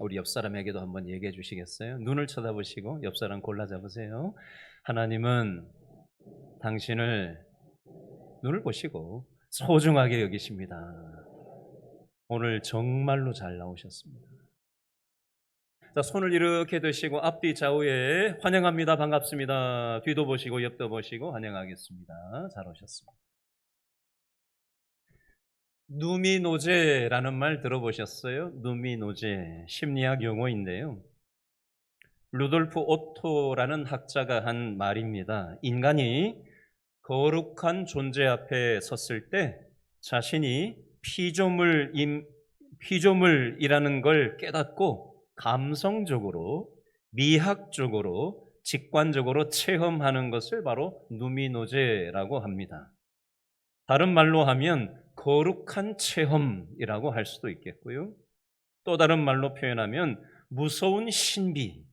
우리 옆 사람에게도 한번 얘기해 주시겠어요? 눈을 쳐다보시고 옆 사람 골라 잡으세요. 하나님은 당신을 눈을 보시고 소중하게 여기십니다. 오늘 정말로 잘 나오셨습니다. 자, 손을 이렇게 드시고 앞뒤 좌우에 환영합니다. 반갑습니다. 뒤도 보시고 옆도 보시고 환영하겠습니다. 잘 오셨습니다. 누미노제라는 말 들어보셨어요? 누미노제 심리학 용어인데요. 루돌프 오토라는 학자가 한 말입니다. 인간이 거룩한 존재 앞에 섰을 때 자신이 피조물임 피조물이라는 걸 깨닫고 감성적으로 미학적으로 직관적으로 체험하는 것을 바로 누미노제라고 합니다. 다른 말로 하면 거룩한 체험이라고 할 수도 있겠고요. 또 다른 말로 표현하면 무서운 신비,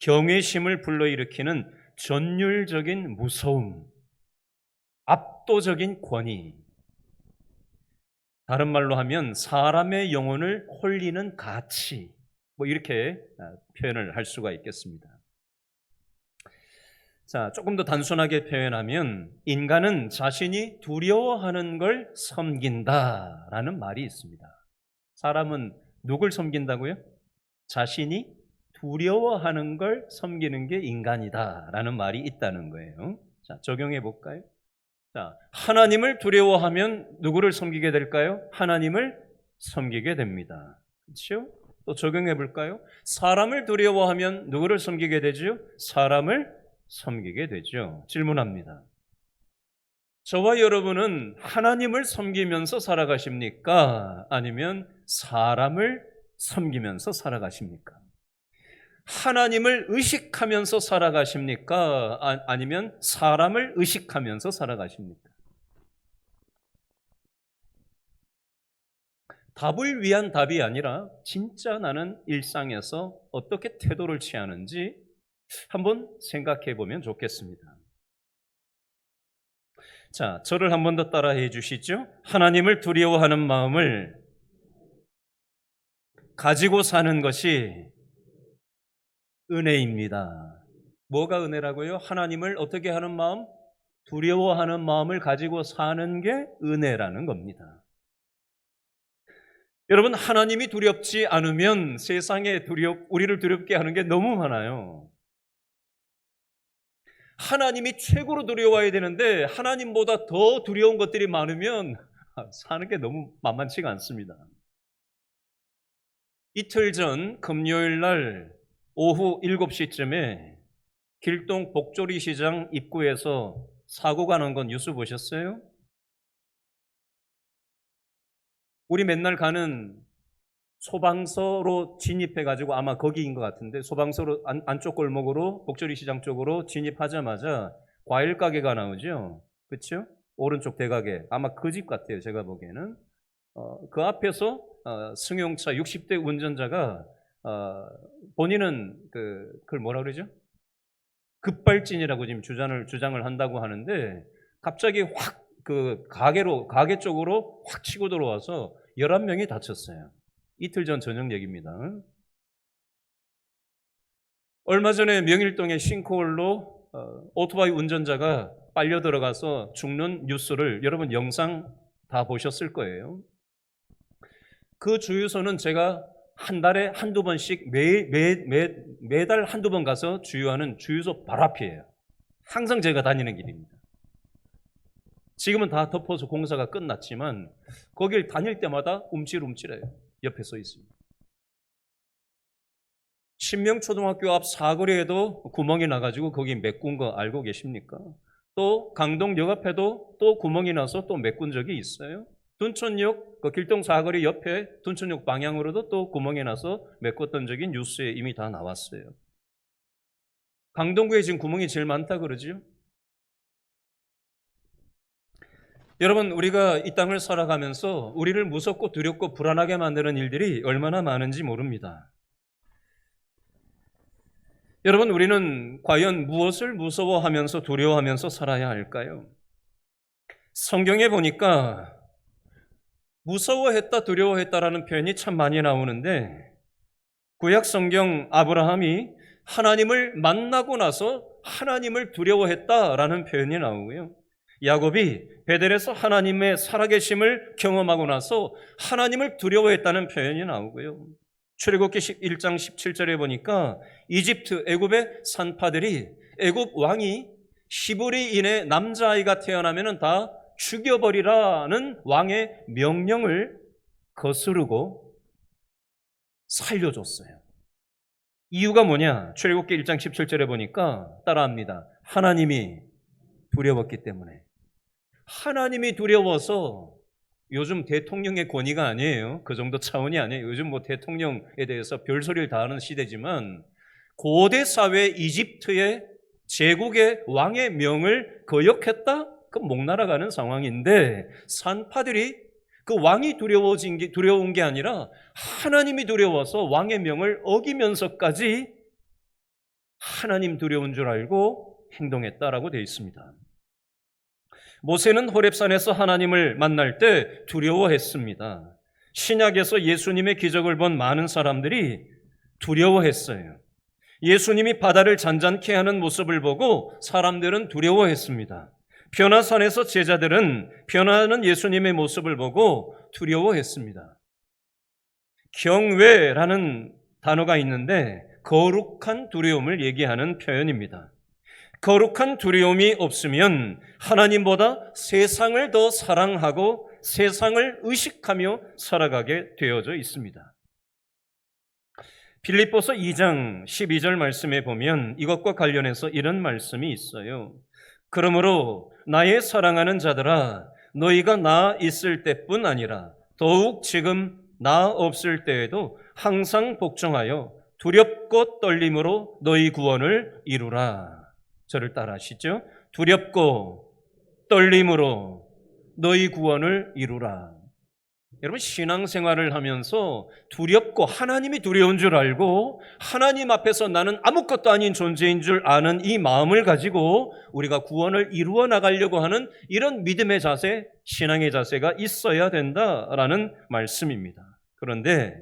경외심을 불러일으키는 전율적인 무서움, 압도적인 권위. 다른 말로 하면 사람의 영혼을 홀리는 가치. 뭐 이렇게 표현을 할 수가 있겠습니다. 자, 조금 더 단순하게 표현하면 인간은 자신이 두려워하는 걸 섬긴다라는 말이 있습니다. 사람은 누굴 섬긴다고요? 자신이 두려워하는 걸 섬기는 게 인간이다라는 말이 있다는 거예요. 자, 적용해 볼까요? 자, 하나님을 두려워하면 누구를 섬기게 될까요? 하나님을 섬기게 됩니다. 그렇죠? 또 적용해 볼까요? 사람을 두려워하면 누구를 섬기게 되죠? 사람을 섬기게 되죠. 질문합니다. 저와 여러분은 하나님을 섬기면서 살아가십니까? 아니면 사람을 섬기면서 살아가십니까? 하나님을 의식하면서 살아가십니까? 아- 아니면 사람을 의식하면서 살아가십니까? 답을 위한 답이 아니라 진짜 나는 일상에서 어떻게 태도를 취하는지 한번 생각해 보면 좋겠습니다. 자, 저를 한 번 더 따라해 주시죠. 하나님을 두려워하는 마음을 가지고 사는 것이 은혜입니다. 뭐가 은혜라고요? 하나님을 어떻게 하는 마음? 두려워하는 마음을 가지고 사는 게 은혜라는 겁니다. 여러분, 하나님이 두렵지 않으면 세상에 두렵, 우리를 두렵게 하는 게 너무 많아요. 하나님이 최고로 두려워야 되는데 하나님보다 더 두려운 것들이 많으면 사는 게 너무 만만치가 않습니다. 이틀 전 금요일 날 오후 7시쯤에 길동 복조리 시장 입구에서 사고가 난 건 뉴스 보셨어요? 우리 맨날 가는 소방서로 진입해가지고 아마 거기인 것 같은데 소방서로 안, 안쪽 골목으로 복조리 시장 쪽으로 진입하자마자 과일 가게가 나오죠. 그렇죠? 오른쪽 대가게 아마 그 집 같아요. 제가 보기에는 어, 그 앞에서 어, 승용차 60대 운전자가 어, 본인은 그 그걸 뭐라 그러죠? 급발진이라고 지금 주장을 주장을 한다고 하는데 갑자기 확 그 가게로 가게 쪽으로 확 치고 들어와서 11명이 다쳤어요. 이틀 전 저녁 얘기입니다. 얼마 전에 명일동의 싱크홀로 어, 오토바이 운전자가 빨려 들어가서 죽는 뉴스를 여러분 영상 다 보셨을 거예요. 그 주유소는 제가 한 달에 한두 번씩 매, 매, 매, 매달 한두 번 가서 주유하는 주유소 바로 앞이에요. 항상 제가 다니는 길입니다. 지금은 다 덮어서 공사가 끝났지만 거길 다닐 때마다 움찔움찔해요. 옆에 서 있습니다. 신명초등학교 앞 사거리에도 구멍이 나가지고 거기 메꾼 거 알고 계십니까? 또 강동역 앞에도 또 구멍이 나서 또 메꾼 적이 있어요. 둔촌역 그 길동 사거리 옆에 둔촌역 방향으로도 또 구멍이 나서 메꿨던 적이 뉴스에 이미 다 나왔어요. 강동구에 지금 구멍이 제일 많다 그러지요? 여러분, 우리가 이 땅을 살아가면서 우리를 무섭고 두렵고 불안하게 만드는 일들이 얼마나 많은지 모릅니다. 여러분, 우리는 과연 무엇을 무서워하면서 두려워하면서 살아야 할까요? 성경에 보니까 무서워했다, 두려워했다라는 표현이 참 많이 나오는데 구약 성경 아브라함이 하나님을 만나고 나서 하나님을 두려워했다라는 표현이 나오고요. 야곱이 베델에서 하나님의 살아계심을 경험하고 나서 하나님을 두려워했다는 표현이 나오고요. 출애굽기 1장 17절에 보니까 이집트 애굽의 산파들이 애굽 왕이 히브리인의 남자아이가 태어나면은 다 죽여버리라는 왕의 명령을 거스르고 살려줬어요. 이유가 뭐냐? 출애굽기 1장 17절에 보니까 따라합니다. 하나님이 두려웠기 때문에. 하나님이 두려워서 요즘 대통령의 권위가 아니에요. 그 정도 차원이 아니에요. 요즘 뭐 대통령에 대해서 별소리를 다 하는 시대지만 고대 사회 이집트의 제국의 왕의 명을 거역했다? 그 목날아가는 상황인데 산파들이 그 왕이 두려워진 게 두려운 게 아니라 하나님이 두려워서 왕의 명을 어기면서까지 하나님 두려운 줄 알고 행동했다라고 되어 있습니다. 모세는 호렙산에서 하나님을 만날 때 두려워했습니다. 신약에서 예수님의 기적을 본 많은 사람들이 두려워했어요. 예수님이 바다를 잔잔케 하는 모습을 보고 사람들은 두려워했습니다. 변화산에서 제자들은 변화하는 예수님의 모습을 보고 두려워했습니다. 경외라는 단어가 있는데 거룩한 두려움을 얘기하는 표현입니다. 거룩한 두려움이 없으면 하나님보다 세상을 더 사랑하고 세상을 의식하며 살아가게 되어져 있습니다. 빌립보서 2장 12절 말씀에 보면 이것과 관련해서 이런 말씀이 있어요. 그러므로 나의 사랑하는 자들아 너희가 나 있을 때뿐 아니라 더욱 지금 나 없을 때에도 항상 복종하여 두렵고 떨림으로 너희 구원을 이루라. 저를 따라하시죠. 두렵고 떨림으로 너희 구원을 이루라. 여러분 신앙생활을 하면서 두렵고 하나님이 두려운 줄 알고 하나님 앞에서 나는 아무것도 아닌 존재인 줄 아는 이 마음을 가지고 우리가 구원을 이루어 나가려고 하는 이런 믿음의 자세, 신앙의 자세가 있어야 된다라는 말씀입니다. 그런데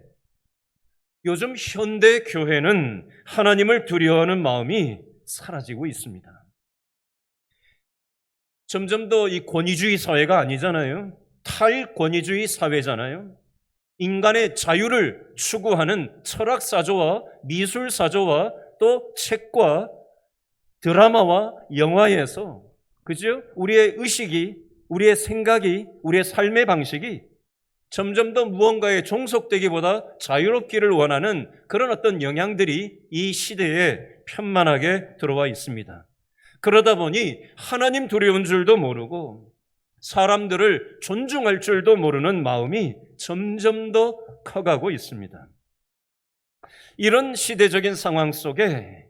요즘 현대 교회는 하나님을 두려워하는 마음이 사라지고 있습니다. 점점 더 이 권위주의 사회가 아니잖아요. 탈권위주의 사회잖아요. 인간의 자유를 추구하는 철학사조와 미술사조와 또 책과 드라마와 영화에서 그죠? 우리의 의식이, 우리의 생각이, 우리의 삶의 방식이 점점 더 무언가에 종속되기보다 자유롭기를 원하는 그런 어떤 영향들이 이 시대에 편만하게 들어와 있습니다. 그러다 보니 하나님 두려운 줄도 모르고 사람들을 존중할 줄도 모르는 마음이 점점 더 커가고 있습니다. 이런 시대적인 상황 속에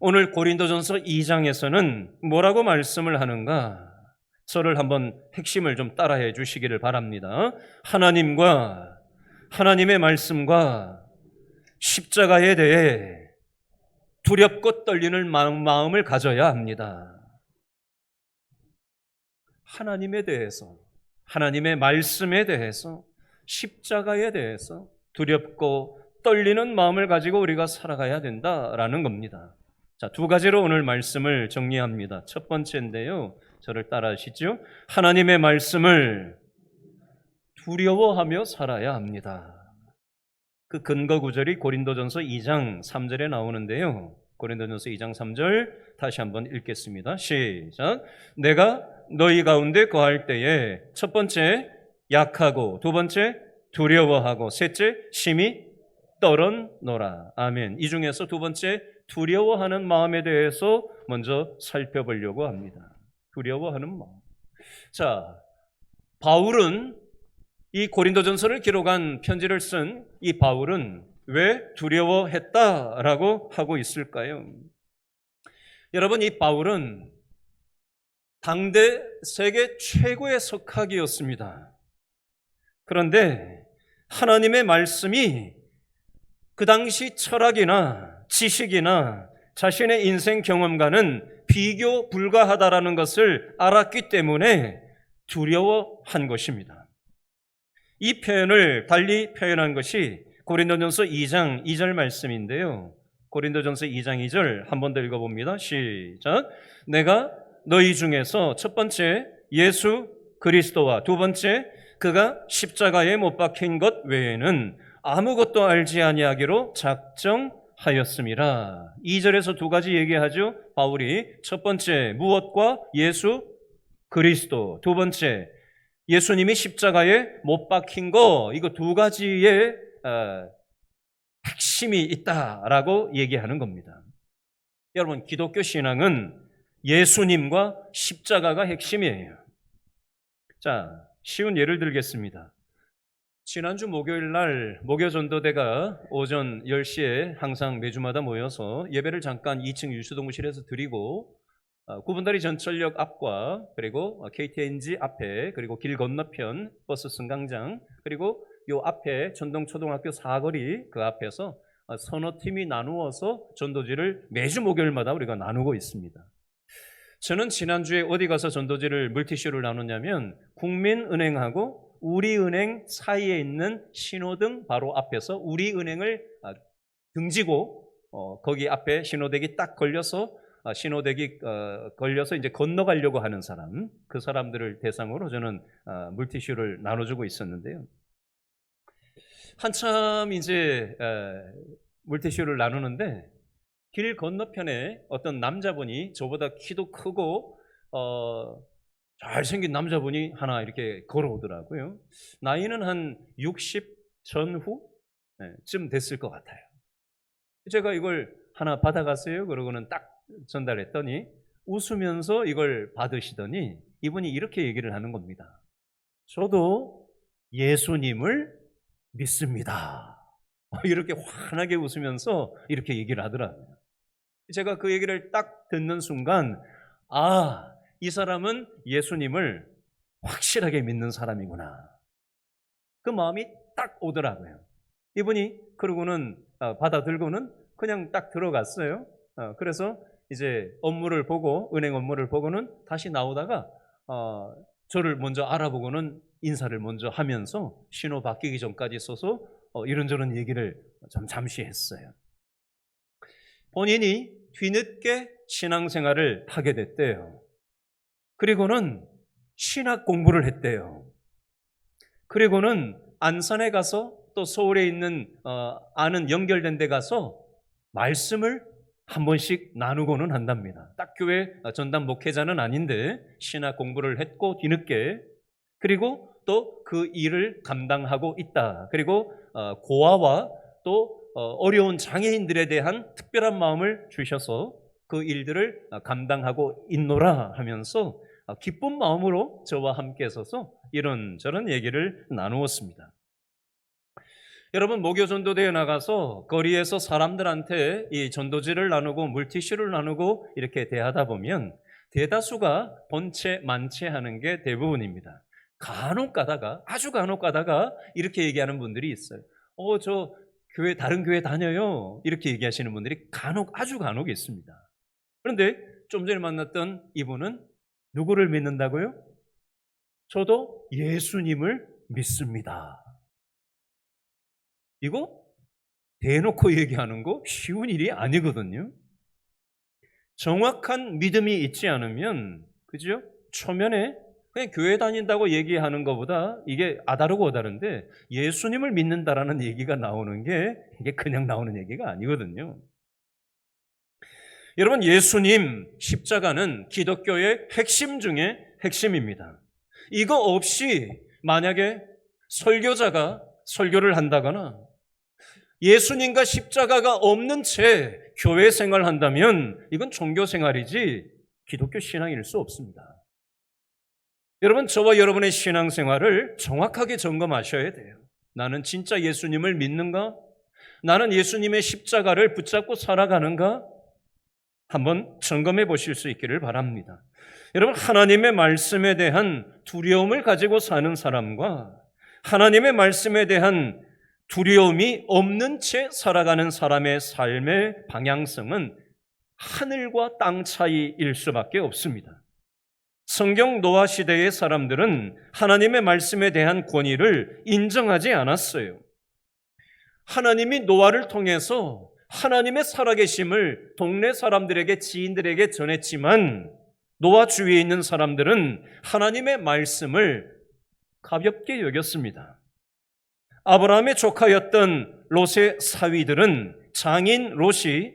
오늘 고린도전서 2장에서는 뭐라고 말씀을 하는가? 저를 한번 핵심을 좀 따라해 주시기를 바랍니다. 하나님과 하나님의 말씀과 십자가에 대해 두렵고 떨리는 마음을 가져야 합니다. 하나님에 대해서, 하나님의 말씀에 대해서, 십자가에 대해서 두렵고 떨리는 마음을 가지고 우리가 살아가야 된다라는 겁니다. 자, 두 가지로 오늘 말씀을 정리합니다. 첫 번째인데요. 저를 따라하시죠. 하나님의 말씀을 두려워하며 살아야 합니다. 그 근거 구절이 고린도전서 2장 3절에 나오는데요. 고린도전서 2장 3절 다시 한번 읽겠습니다. 시작. 내가 너희 가운데 거할 때에 첫 번째 약하고 두 번째 두려워하고 셋째 심히 떨어노라. 아멘. 이 중에서 두 번째 두려워하는 마음에 대해서 먼저 살펴보려고 합니다. 두려워하는 마음. 자, 바울은 이 고린도전서를 기록한 편지를 쓴 이 바울은 왜 두려워했다라고 하고 있을까요? 여러분, 이 바울은 당대 세계 최고의 석학이었습니다. 그런데 하나님의 말씀이 그 당시 철학이나 지식이나 자신의 인생 경험과는 비교 불가하다라는 것을 알았기 때문에 두려워한 것입니다. 이 표현을 달리 표현한 것이 고린도전서 2장 2절 말씀인데요. 고린도전서 2장 2절 한 번 더 읽어봅니다. 시작. 내가 너희 중에서 첫 번째 예수 그리스도와 두 번째 그가 십자가에 못 박힌 것 외에는 아무것도 알지 아니하기로 작정 하였음이라. 2절에서 두 가지 얘기하죠. 바울이 첫 번째 무엇과 예수 그리스도 두 번째 예수님이 십자가에 못 박힌 거 이거 두 가지의 어, 핵심이 있다라고 얘기하는 겁니다. 여러분 기독교 신앙은 예수님과 십자가가 핵심이에요. 자, 쉬운 예를 들겠습니다. 지난주 목요일 날 목요 전도대가 오전 10시에 항상 매주마다 모여서 예배를 잠깐 2층 유수동무실에서 드리고 어, 구분다리 전철역 앞과 그리고 KTNG 앞에 그리고 길 건너편 버스 승강장 그리고 요 앞에 전동초등학교 사거리 그 앞에서 어, 서너 팀이 나누어서 전도지를 매주 목요일마다 우리가 나누고 있습니다. 저는 지난주에 어디 가서 전도지를 물티슈를 나눴냐면 국민은행하고 우리은행 사이에 있는 신호등 바로 앞에서 우리은행을 아, 등지고 어, 거기 앞에 신호대기 딱 걸려서 아, 신호대기 어, 걸려서 이제 건너가려고 하는 사람 그 사람들을 대상으로 저는 아, 물티슈를 나눠주고 있었는데요. 한참 이제 에, 물티슈를 나누는데 길 건너편에 어떤 남자분이 저보다 키도 크고 어, 잘생긴 남자분이 하나 이렇게 걸어오더라고요. 나이는 한 60 전후 네, 쯤 됐을 것 같아요. 제가 이걸 하나 받아갔어요. 그러고는 딱 전달했더니 웃으면서 이걸 받으시더니 이분이 이렇게 얘기를 하는 겁니다. 저도 예수님을 믿습니다. 이렇게 환하게 웃으면서 이렇게 얘기를 하더라고요. 제가 그 얘기를 딱 듣는 순간, 아, 이 사람은 예수님을 확실하게 믿는 사람이구나. 그 마음이 딱 오더라고요. 이분이 그러고는 어, 받아들고는 그냥 딱 들어갔어요. 어, 그래서 이제 업무를 보고 은행 업무를 보고는 다시 나오다가 어, 저를 먼저 알아보고는 인사를 먼저 하면서 신호 바뀌기 전까지 써서 어, 이런저런 얘기를 좀 잠시 했어요. 본인이 뒤늦게 신앙생활을 하게 됐대요. 그리고는 신학 공부를 했대요. 그리고는 안산에 가서 또 서울에 있는 어, 아는 연결된 데 가서 말씀을 한 번씩 나누고는 한답니다. 딱 교회 전담 목회자는 아닌데 신학 공부를 했고 뒤늦게 그리고 또 그 일을 감당하고 있다. 그리고 어, 고아와 또 어, 어려운 장애인들에 대한 특별한 마음을 주셔서 그 일들을 감당하고 있노라 하면서 어, 기쁜 마음으로 저와 함께 서서 이런저런 얘기를 나누었습니다. 여러분 목요 전도대에 나가서 거리에서 사람들한테 이 전도지를 나누고 물티슈를 나누고 이렇게 대하다 보면 대다수가 본체 만체 하는 게 대부분입니다. 간혹 가다가 아주 간혹 가다가 이렇게 얘기하는 분들이 있어요. 어 저 교회 다른 교회 다녀요. 이렇게 얘기하시는 분들이 간혹 아주 간혹 있습니다. 그런데 좀 전에 만났던 이분은 누구를 믿는다고요? 저도 예수님을 믿습니다. 이거 대놓고 얘기하는 거 쉬운 일이 아니거든요. 정확한 믿음이 있지 않으면, 그죠? 초면에 그냥 교회 다닌다고 얘기하는 것보다 이게 아다르고 어다른데 예수님을 믿는다라는 얘기가 나오는 게 이게 그냥 나오는 얘기가 아니거든요. 여러분, 예수님 십자가는 기독교의 핵심 중에 핵심입니다. 이거 없이 만약에 설교자가 설교를 한다거나 예수님과 십자가가 없는 채 교회 생활 한다면 이건 종교 생활이지 기독교 신앙일 수 없습니다. 여러분, 저와 여러분의 신앙 생활을 정확하게 점검하셔야 돼요. 나는 진짜 예수님을 믿는가? 나는 예수님의 십자가를 붙잡고 살아가는가? 한번 점검해 보실 수 있기를 바랍니다. 여러분, 하나님의 말씀에 대한 두려움을 가지고 사는 사람과 하나님의 말씀에 대한 두려움이 없는 채 살아가는 사람의 삶의 방향성은 하늘과 땅 차이일 수밖에 없습니다. 성경 노아 시대의 사람들은 하나님의 말씀에 대한 권위를 인정하지 않았어요. 하나님이 노아를 통해서 하나님의 살아계심을 동네 사람들에게 지인들에게 전했지만 노아 주위에 있는 사람들은 하나님의 말씀을 가볍게 여겼습니다. 아브라함의 조카였던 롯의 사위들은 장인 롯이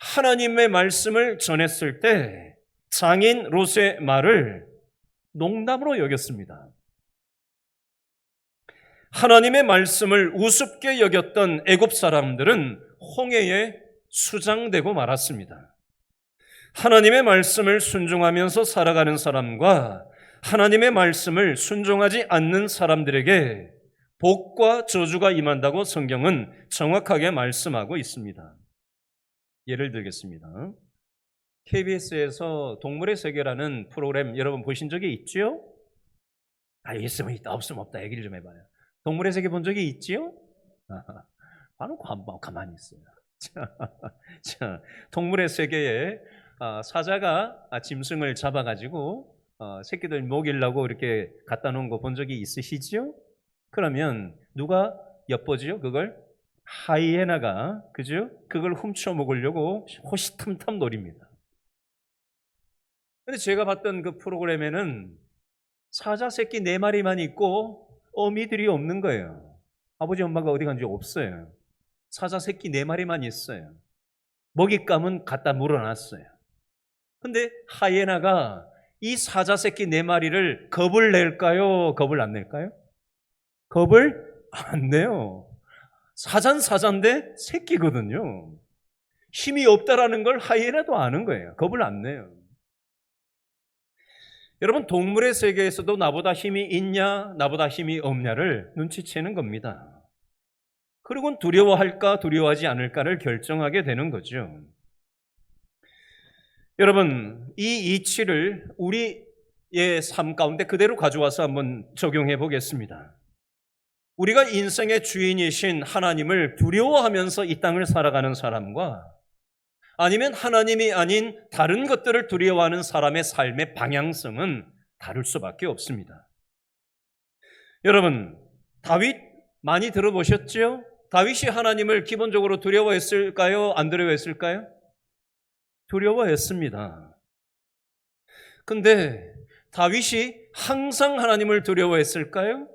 하나님의 말씀을 전했을 때 장인 롯의 말을 농담으로 여겼습니다. 하나님의 말씀을 우습게 여겼던 애굽 사람들은 홍해에 수장되고 말았습니다. 하나님의 말씀을 순종하면서 살아가는 사람과 하나님의 말씀을 순종하지 않는 사람들에게 복과 저주가 임한다고 성경은 정확하게 말씀하고 있습니다. 예를 들겠습니다. KBS에서 동물의 세계라는 프로그램 여러분 보신 적이 있죠? 아, 있으면 있다, 없으면 없다 얘기를 좀 해봐요. 동물의 세계 본 적이 있지요? 바로 관방 가만히 있어요. 자, 자, 동물의 세계에 아, 사자가 아, 짐승을 잡아가지고 어, 새끼들 먹이려고 이렇게 갖다 놓은 거 본 적이 있으시지요? 그러면 누가 엿보지요? 그걸 하이에나가 그죠? 그걸 훔쳐 먹으려고 호시탐탐 노립니다. 근데 제가 봤던 그 프로그램에는 사자 새끼 네 마리만 있고 어미들이 없는 거예요. 아버지 엄마가 어디 간지 없어요. 사자 새끼 네 마리만 있어요. 먹잇감은 갖다 물어놨어요. 근데 하이에나가 이 사자 새끼 네 마리를 겁을 낼까요? 겁을 안 낼까요? 겁을 안 내요. 사자는 사자인데 새끼거든요. 힘이 없다라는 걸 하이에나도 아는 거예요. 겁을 안 내요. 여러분 동물의 세계에서도 나보다 힘이 있냐, 나보다 힘이 없냐를 눈치채는 겁니다. 그리고 두려워할까, 두려워하지 않을까를 결정하게 되는 거죠. 여러분, 이 이치를 우리의 삶 가운데 그대로 가져와서 한번 적용해 보겠습니다. 우리가 인생의 주인이신 하나님을 두려워하면서 이 땅을 살아가는 사람과 아니면 하나님이 아닌 다른 것들을 두려워하는 사람의 삶의 방향성은 다를 수밖에 없습니다. 여러분, 다윗 많이 들어보셨죠? 다윗이 하나님을 기본적으로 두려워했을까요? 안 두려워했을까요? 두려워했습니다. 근데 다윗이 항상 하나님을 두려워했을까요?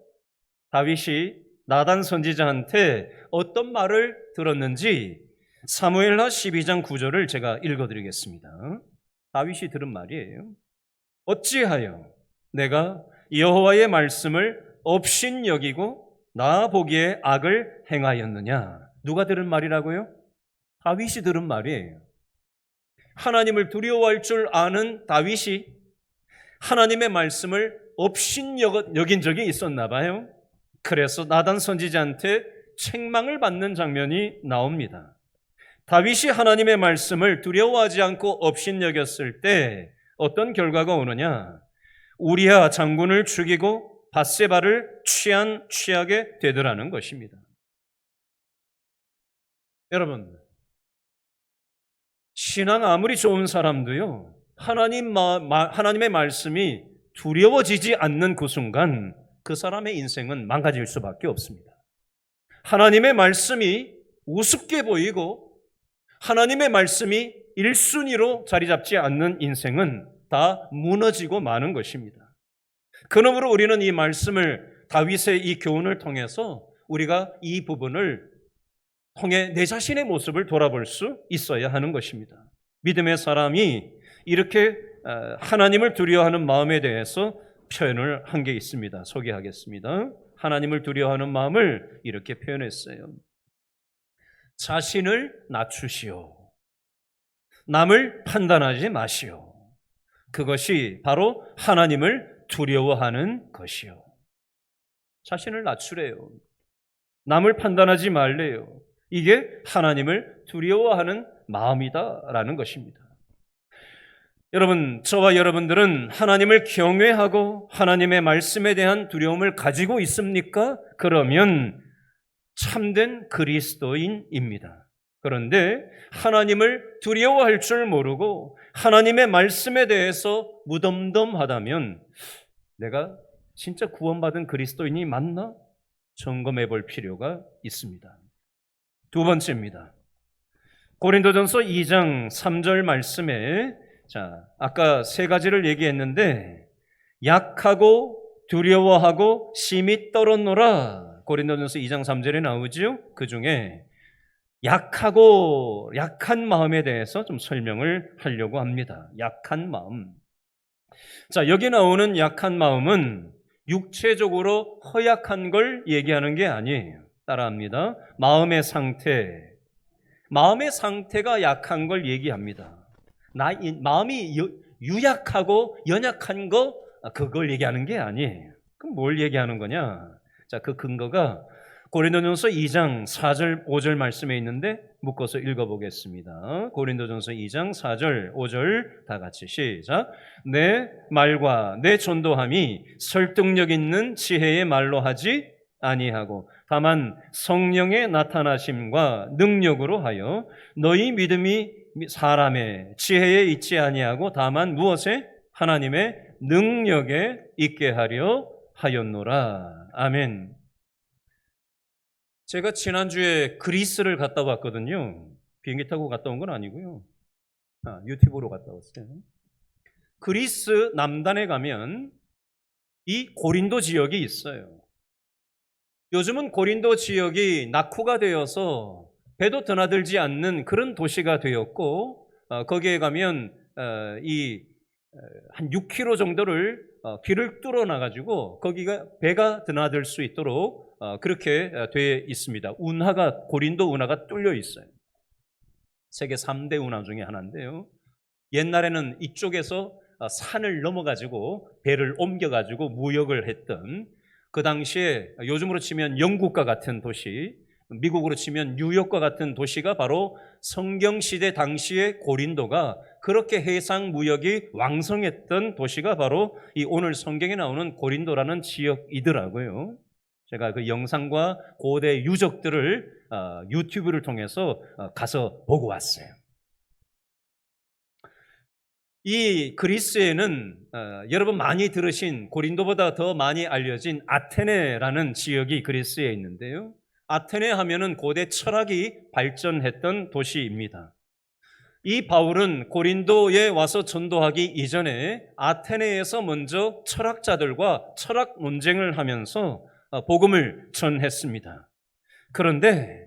다윗이 나단 선지자한테 어떤 말을 들었는지 사무엘하 12장 9절을 제가 읽어드리겠습니다. 다윗이 들은 말이에요. 어찌하여 내가 여호와의 말씀을 업신 여기고 나 보기에 악을 행하였느냐? 누가 들은 말이라고요? 다윗이 들은 말이에요. 하나님을 두려워할 줄 아는 다윗이 하나님의 말씀을 업신 여긴 적이 있었나 봐요. 그래서 나단 선지자한테 책망을 받는 장면이 나옵니다. 다윗이 하나님의 말씀을 두려워하지 않고 업신여겼을 때 어떤 결과가 오느냐? 우리야 장군을 죽이고 바세바를 취한 취하게 되더라는 것입니다. 여러분, 신앙 아무리 좋은 사람도요, 하나님 마, 마, 하나님의 말씀이 두려워지지 않는 그 순간 그 사람의 인생은 망가질 수밖에 없습니다. 하나님의 말씀이 우습게 보이고 하나님의 말씀이 1순위로 자리 잡지 않는 인생은 다 무너지고 마는 것입니다. 그러므로 우리는 이 말씀을 다윗의 이 교훈을 통해서 우리가 이 부분을 통해 내 자신의 모습을 돌아볼 수 있어야 하는 것입니다. 믿음의 사람이 이렇게 어, 하나님을 두려워하는 마음에 대해서 표현을 한 게 있습니다. 소개하겠습니다. 하나님을 두려워하는 마음을 이렇게 표현했어요. 자신을 낮추시오. 남을 판단하지 마시오. 그것이 바로 하나님을 두려워하는 것이요. 자신을 낮추래요. 남을 판단하지 말래요. 이게 하나님을 두려워하는 마음이다라는 것입니다. 여러분, 저와 여러분들은 하나님을 경외하고 하나님의 말씀에 대한 두려움을 가지고 있습니까? 그러면 참된 그리스도인입니다. 그런데 하나님을 두려워할 줄 모르고 하나님의 말씀에 대해서 무덤덤하다면 내가 진짜 구원받은 그리스도인이 맞나? 점검해 볼 필요가 있습니다. 두 번째입니다. 고린도전서 2장 3절 말씀에 자, 아까 세 가지를 얘기했는데 약하고 두려워하고 심히 떨었노라. 고린도전서 2장 3절에 나오죠. 그 중에 약하고 약한 마음에 대해서 좀 설명을 하려고 합니다. 약한 마음. 자, 여기 나오는 약한 마음은 육체적으로 허약한 걸 얘기하는 게 아니에요. 따라합니다. 마음의 상태. 마음의 상태가 약한 걸 얘기합니다. 나, 이, 마음이 유, 유약하고 연약한 거, 아, 그걸 얘기하는 게 아니에요. 그럼 뭘 얘기하는 거냐? 자, 그 근거가 고린도전서 2장 4절 5절 말씀에 있는데 묶어서 읽어보겠습니다. 고린도전서 2장 4절 5절 다 같이 시작. 내 말과 내 전도함이 설득력 있는 지혜의 말로 하지 아니하고 다만 성령의 나타나심과 능력으로 하여 너희 믿음이 사람의 지혜에 있지 아니하고 다만 무엇에 하나님의 능력에 있게 하려 하였노라. 아멘. 제가 지난주에 그리스를 갔다 왔거든요. 비행기 타고 갔다 온 건 아니고요. 아, 유튜브로 갔다 왔어요. 그리스 남단에 가면 이 고린도 지역이 있어요. 요즘은 고린도 지역이 낙후가 되어서 배도 드나들지 않는 그런 도시가 되었고 어, 거기에 가면 어, 이 한 6km 정도를 어, 길을 뚫어 놔 가지고 거기가 배가 드나들 수 있도록 어, 그렇게 되어 있습니다. 운하가 고린도 운하가 뚫려 있어요. 세계 3대 운하 중에 하나인데요. 옛날에는 이쪽에서 어, 산을 넘어 가지고 배를 옮겨 가지고 무역을 했던 그 당시에 요즘으로 치면 영국과 같은 도시, 미국으로 치면 뉴욕과 같은 도시가 바로 성경시대 당시의 고린도가 그렇게 해상 무역이 왕성했던 도시가 바로 이 오늘 성경에 나오는 고린도라는 지역이더라고요. 제가 그 영상과 고대 유적들을 어, 유튜브를 통해서 어, 가서 보고 왔어요. 이 그리스에는 어, 여러분 많이 들으신 고린도보다 더 많이 알려진 아테네라는 지역이 그리스에 있는데요. 아테네 하면은 고대 철학이 발전했던 도시입니다. 이 바울은 고린도에 와서 전도하기 이전에 아테네에서 먼저 철학자들과 철학 논쟁을 하면서 어, 복음을 전했습니다. 그런데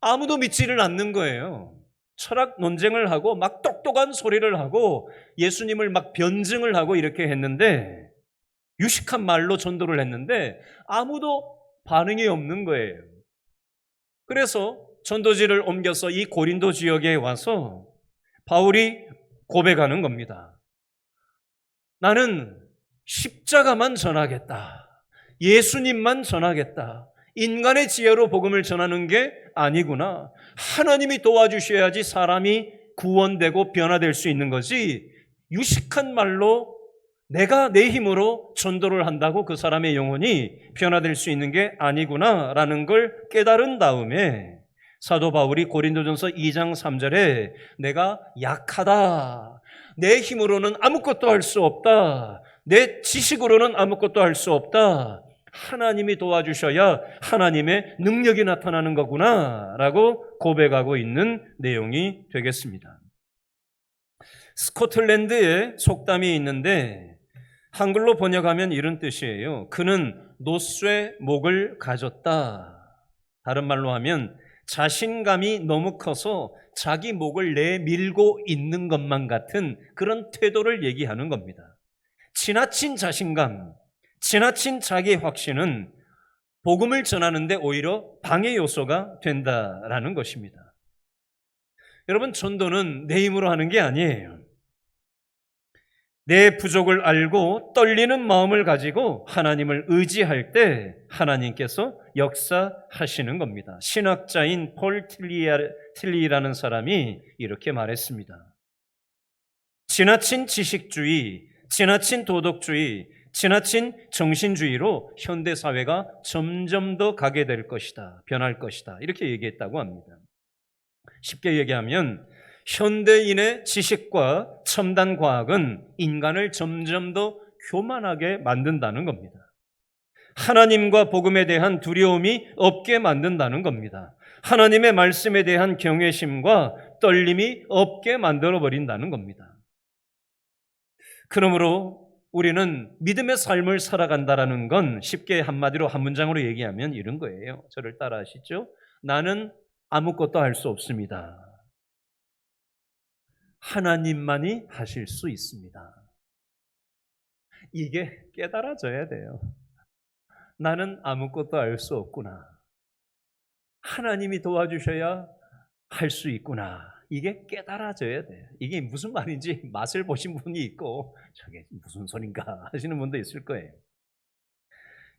아무도 믿지를 않는 거예요. 철학 논쟁을 하고 막 똑똑한 소리를 하고 예수님을 막 변증을 하고 이렇게 했는데 유식한 말로 전도를 했는데 아무도 반응이 없는 거예요. 그래서 전도지를 옮겨서 이 고린도 지역에 와서 바울이 고백하는 겁니다. 나는 십자가만 전하겠다. 예수님만 전하겠다. 인간의 지혜로 복음을 전하는 게 아니구나. 하나님이 도와주셔야지 사람이 구원되고 변화될 수 있는 거지. 유식한 말로 내가 내 힘으로 전도를 한다고 그 사람의 영혼이 변화될 수 있는 게 아니구나라는 걸 깨달은 다음에 사도 바울이 고린도전서 2장 3절에 내가 약하다. 내 힘으로는 아무것도 할 수 없다. 내 지식으로는 아무것도 할 수 없다. 하나님이 도와주셔야 하나님의 능력이 나타나는 거구나 라고 고백하고 있는 내용이 되겠습니다. 스코틀랜드에 속담이 있는데 한글로 번역하면 이런 뜻이에요. 그는 노쇠 목을 가졌다. 다른 말로 하면 자신감이 너무 커서 자기 목을 내밀고 있는 것만 같은 그런 태도를 얘기하는 겁니다. 지나친 자신감, 지나친 자기 확신은 복음을 전하는데 오히려 방해 요소가 된다라는 것입니다. 여러분, 전도는 내 힘으로 하는 게 아니에요. 내 부족을 알고 떨리는 마음을 가지고 하나님을 의지할 때 하나님께서 역사하시는 겁니다. 신학자인 폴 틸리라는 사람이 이렇게 말했습니다. 지나친 지식주의, 지나친 도덕주의, 지나친 정신주의로 현대 사회가 점점 더 가게 될 것이다. 변할 것이다. 이렇게 얘기했다고 합니다. 쉽게 얘기하면 현대인의 지식과 첨단 과학은 인간을 점점 더 교만하게 만든다는 겁니다. 하나님과 복음에 대한 두려움이 없게 만든다는 겁니다. 하나님의 말씀에 대한 경외심과 떨림이 없게 만들어 버린다는 겁니다. 그러므로 우리는 믿음의 삶을 살아간다라는 건 쉽게 한마디로 한 문장으로 얘기하면 이런 거예요. 저를 따라 하시죠. 나는 아무것도 할 수 없습니다. 하나님만이 하실 수 있습니다. 이게 깨달아져야 돼요. 나는 아무것도 알 수 없구나. 하나님이 도와주셔야 할 수 있구나. 이게 깨달아져야 돼요. 이게 무슨 말인지 맛을 보신 분이 있고 저게 무슨 소린가 하시는 분도 있을 거예요.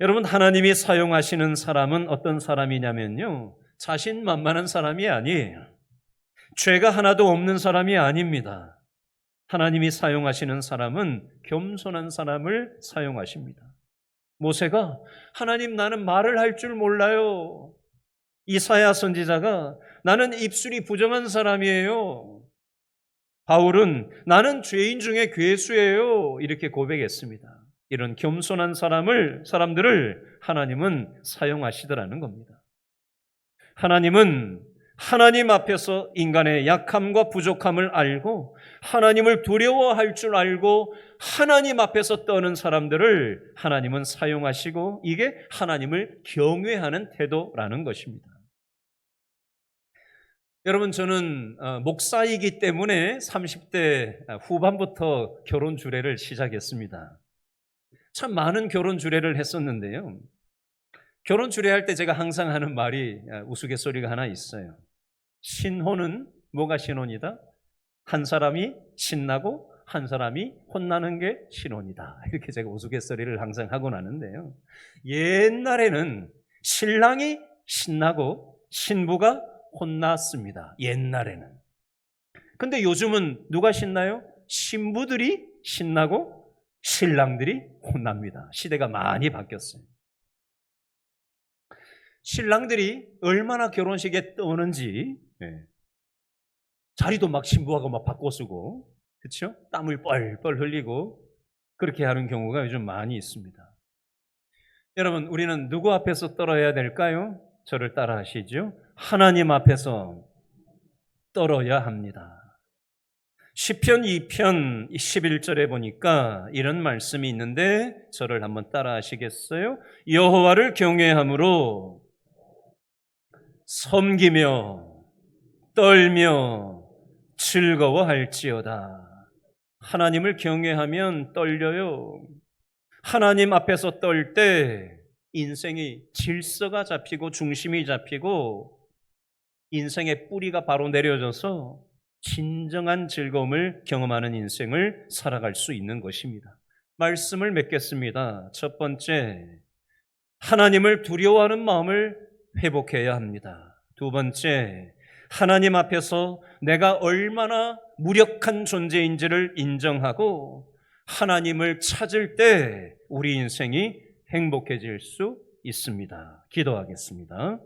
여러분 하나님이 사용하시는 사람은 어떤 사람이냐면요. 자신만만한 사람이 아니에요. 죄가 하나도 없는 사람이 아닙니다. 하나님이 사용하시는 사람은 겸손한 사람을 사용하십니다. 모세가 하나님 나는 말을 할 줄 몰라요. 이사야 선지자가 나는 입술이 부정한 사람이에요. 바울은 나는 죄인 중에 괴수예요. 이렇게 고백했습니다. 이런 겸손한 사람을 사람들을 하나님은 사용하시더라는 겁니다. 하나님은 하나님 앞에서 인간의 약함과 부족함을 알고 하나님을 두려워할 줄 알고 하나님 앞에서 떠는 사람들을 하나님은 사용하시고 이게 하나님을 경외하는 태도라는 것입니다. 여러분 저는 어, 목사이기 때문에 30대 후반부터 결혼 주례를 시작했습니다. 참 많은 결혼 주례를 했었는데요. 결혼 주례할 때 제가 항상 하는 말이 어, 우스갯소리가 하나 있어요. 신혼은 뭐가 신혼이다? 한 사람이 신나고 한 사람이 혼나는 게 신혼이다. 이렇게 제가 우스갯소리를 항상 하고 나는데요. 옛날에는 신랑이 신나고 신부가 혼났습니다. 옛날에는. 근데 요즘은 누가 신나요? 신부들이 신나고 신랑들이 혼납니다. 시대가 많이 바뀌었어요. 신랑들이 얼마나 결혼식에 떠는지 예. 자리도 막 신부하고 막 바꿔 쓰고 그렇죠? 땀을 뻘뻘 흘리고 그렇게 하는 경우가 요즘 많이 있습니다. 여러분 우리는 누구 앞에서 떨어야 될까요? 저를 따라 하시죠. 하나님 앞에서 떨어야 합니다. 시편 2편 11절에 보니까 이런 말씀이 있는데 저를 한번 따라 하시겠어요? 여호와를 경외함으로 섬기며 떨며 즐거워할지어다. 하나님을 경외하면 떨려요. 하나님 앞에서 떨 때 인생이 질서가 잡히고 중심이 잡히고 인생의 뿌리가 바로 내려져서 진정한 즐거움을 경험하는 인생을 살아갈 수 있는 것입니다. 말씀을 맺겠습니다. 첫 번째, 하나님을 두려워하는 마음을 회복해야 합니다. 두 번째, 하나님 앞에서 내가 얼마나 무력한 존재인지를 인정하고 하나님을 찾을 때 우리 인생이 행복해질 수 있습니다. 기도하겠습니다.